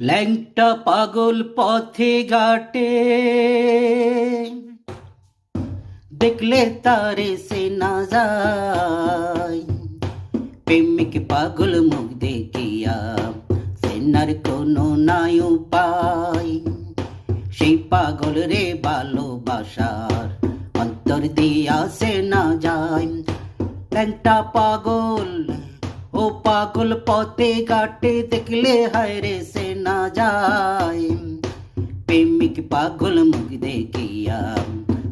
ল্যাংটা পাগল পথে ঘাটে। দেখলে তারে সে না যায়। প্রেমিক পাগল মুখ দেখিয়া সেনার কোনো নাই উপায়। সেই পাগল রে ভালোবাসার অন্তর দিয়া সে না যায়। ল্যাংটা পাগল, ও পাগল পথে ঘাটে দেখলে হায় রে সে না যায় প্রেমিক পাগল মুখ দেখিয়া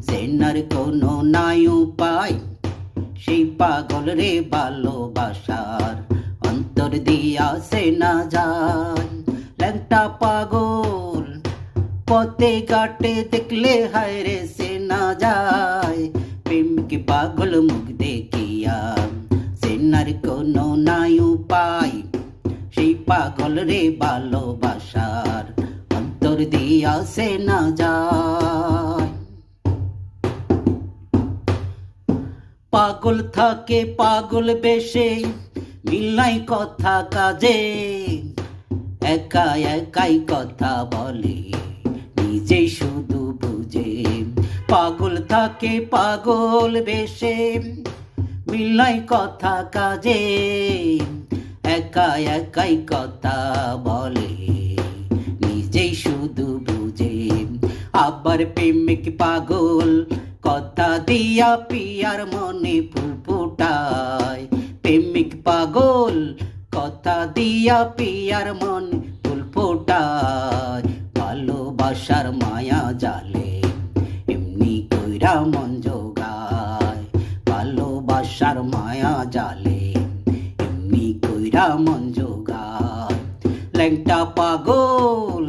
সেনার কোনো নাই উপায়। সেই পাগল রে ভালোবাসার অন্তর দিয়া সে না যায়। ল্যাংটা পাগল, পথে ঘাটে দেখলে হায় রে সে না যায়। প্রেমিক পাগল মুখ দেখিয়া সেনার কোনো নাই উপায়। পাগল রে ভালোবাসার অন্তর দিয়া সে না যায়। পাগল থাকে পাগল বেশে মিলাই কথা কাজে। একা একাই কথা বলে, নিজে শুধু বুঝে। পাগল থাকে পাগল বেশে মিলাই কথা কাজে। একা একাই কথা বলে, নিজেই শুধু বুঝে। আবার প্রেমিক পাগল, কথা দিয়া পিয়ার মনে ফুল প্রেমিক পাগল, কথা দিয়া পিয়ার মনে ফুল ভালোবাসার মায়া জালে, এমনি কইরা মন কইরা মন পাগল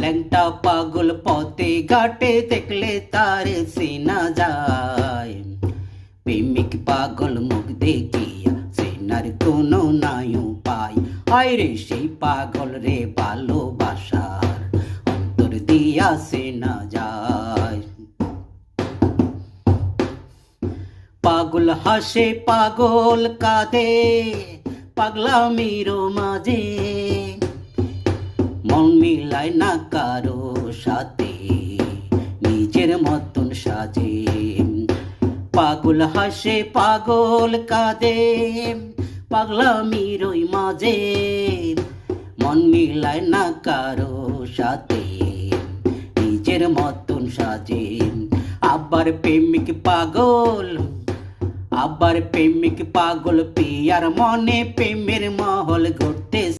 ল্যাংটা পাগল পথে ঘাটে দেখলে তার সিনা যায়। প্রেমিক পাগল মুখ দেখিয়া সেনার কোনো নাই উপায়। আয় রে সেই পাগল রে ভালোবাসার অন্তর দিয়া সেনা যায়। পাগল হাসে, পাগল কাঁদে পাগলামির মাঝে। মন মিলায় না কারও সাথে, নিজের মতন সাজে। পাগল হাসে, পাগল কাঁদে পাগলামির ওই মাঝে। মন মিলায় না কারও সাথে, নিজের মতন সাজে। আবার প্রেমিক পাগল আবার প্রেমিক পাগল পেয়ার মনে প্রেমের মহল ঘুরতে